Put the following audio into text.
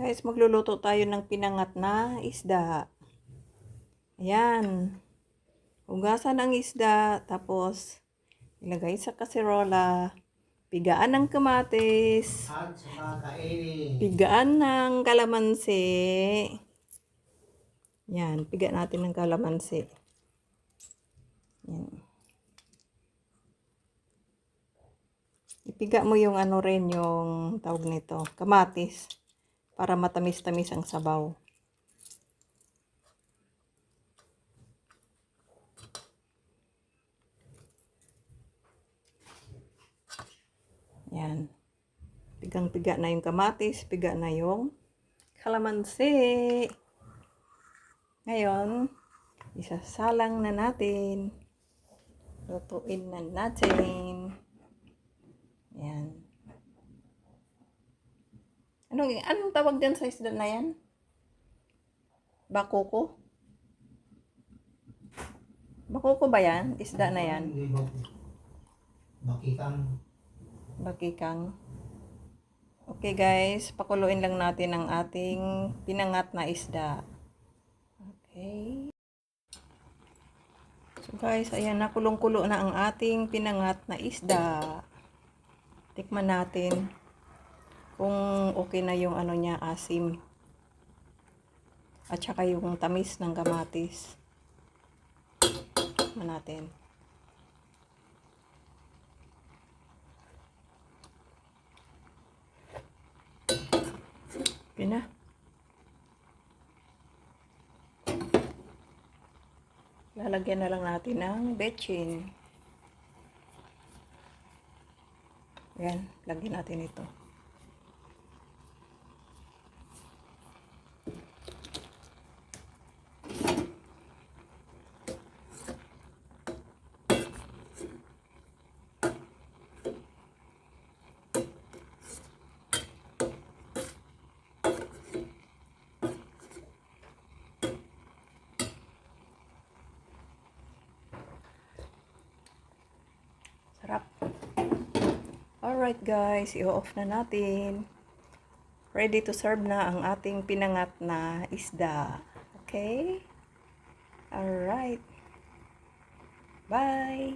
Guys, magluluto tayo ng pinangat na isda. Ayan. Hugasan ang isda, tapos ilagay sa kaserola. Pigaan ng kamatis. At saka. Pigaan ng kalamansi. Yan, piga natin ng kalamansi. Yan. Ipiga mo yung ano rin, yung tawag nito, kamatis. Para matamis-tamis ang sabaw. Yan. Pigang-piga na yung kamatis, piga na yung kalamansi. Ngayon, isasalang na natin. Lutuin na natin. Yan. Anong, anong tawag din sa isda na yan? Bakoko? Bakoko ba yan? Isda na yan? Bakikang. Bakikang. Okay guys, pakuluin lang natin ang ating pinangat na isda. Okay. So guys, ayan na kulong-kulo na ang ating pinangat na isda. Tikman natin kung okay na yung ano niya, asim. At saka yung tamis ng kamatis. Tikman natin. Okay na. Lalagyan na lang natin ng betchin. Ayan, lagyan natin ito. Alright guys, i-off na natin. Ready to serve na ang ating pinangat na isda. Okay? Alright. Bye!